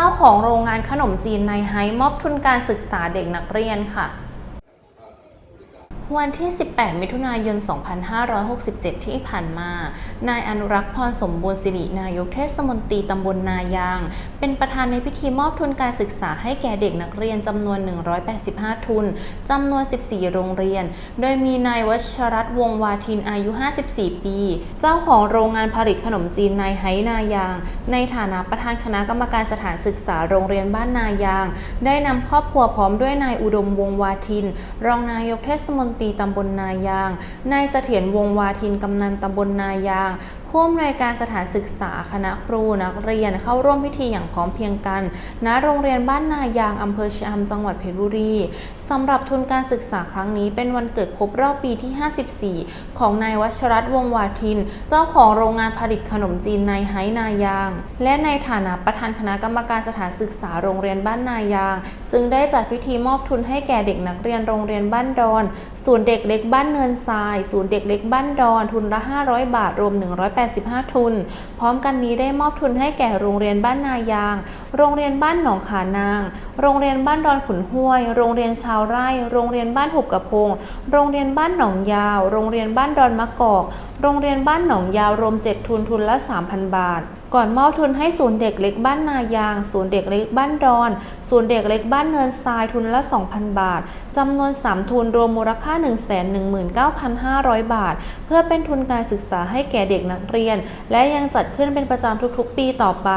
จ้าของโรงงานขนมจีนในไฮมอบทุนการศึกษาเด็กนักเรียนค่ะ วันที่ 18 มิถุนายน 2567 ที่ผ่านมา นายอนุรักษ์พรสมบูรณ์สิรินายกเทศมนตรีตำบลนายาง เป็นประธานในพิธีมอบทุนการศึกษาให้แก่เด็กนักเรียนจำนวน 185 ทุน จำนวน 14 โรงเรียน โดยมีนายวัชรัตน์วงวาทินอายุ 54 ปี เจ้าของโรงงานผลิตขนมจีนนายไฮนายาง ในฐานะประธานคณะกรรมการสถานศึกษาโรงเรียนบ้านนายาง ได้นำครอบครัวพร้อมด้วยนายอุดมวงวาทิน รองนายกเทศมนตรีตีตำบลนายาง นายเสถียรวงวาทินกำนันตำบลนายางผู้อำนวยการสถานศึกษาคณะครูนักเรียนเข้าร่วมพิธีอย่างพร้อมเพียงกันณโรงเรียนบ้านนายางอำเภอชะอำจังหวัดเพชรบุรีสำหรับทุนการศึกษาครั้งนี้เป็นวันเกิดครบรอบปีที่ 54 ของนายวัชรัตน์วงวาทิน เจ้าของโรงงานผลิตขนมจีนนายไฮนายาง และในฐานะประธานคณะกรรมการสถานศึกษาโรงเรียนบ้านนายาง จึงได้จัดพิธีมอบทุนให้แก่เด็กนักเรียนโรงเรียนบ้านดอน ศูนย์เด็กเล็กบ้านเนินทราย ศูนย์เด็กเล็กบ้านดอน ทุนละ 500 บาทรวม185 ทุน พร้อมกันนี้ได้มอบทุนให้แก่โรงเรียนบ้านนายาง โรงเรียนบ้านหนองขานาง โรงเรียนบ้านดอนขุนห้วย โรงเรียนชาวไร่ โรงเรียนบ้านหุบกระพง โรงเรียนบ้านหนองยาว โรงเรียนบ้านดอนมะกอก โรงเรียนบ้านหนองยาวรวม 7 ทุนทุนละ 3,000 บาท ก่อนมอบทุนให้ศูนย์เด็กเล็กบ้านนายาง ศูนย์เด็กเล็กบ้านดอน ศูนย์เด็กเล็กบ้านเนินทรายทุนละ 2,000 บาท จำนวน 3 ทุนรวมมูลค่า 119,500 บาท เพื่อเป็นทุนการศึกษาให้แก่เด็กนักเรียน และยังจัดขึ้นเป็นประจำทุกๆ ปีต่อไป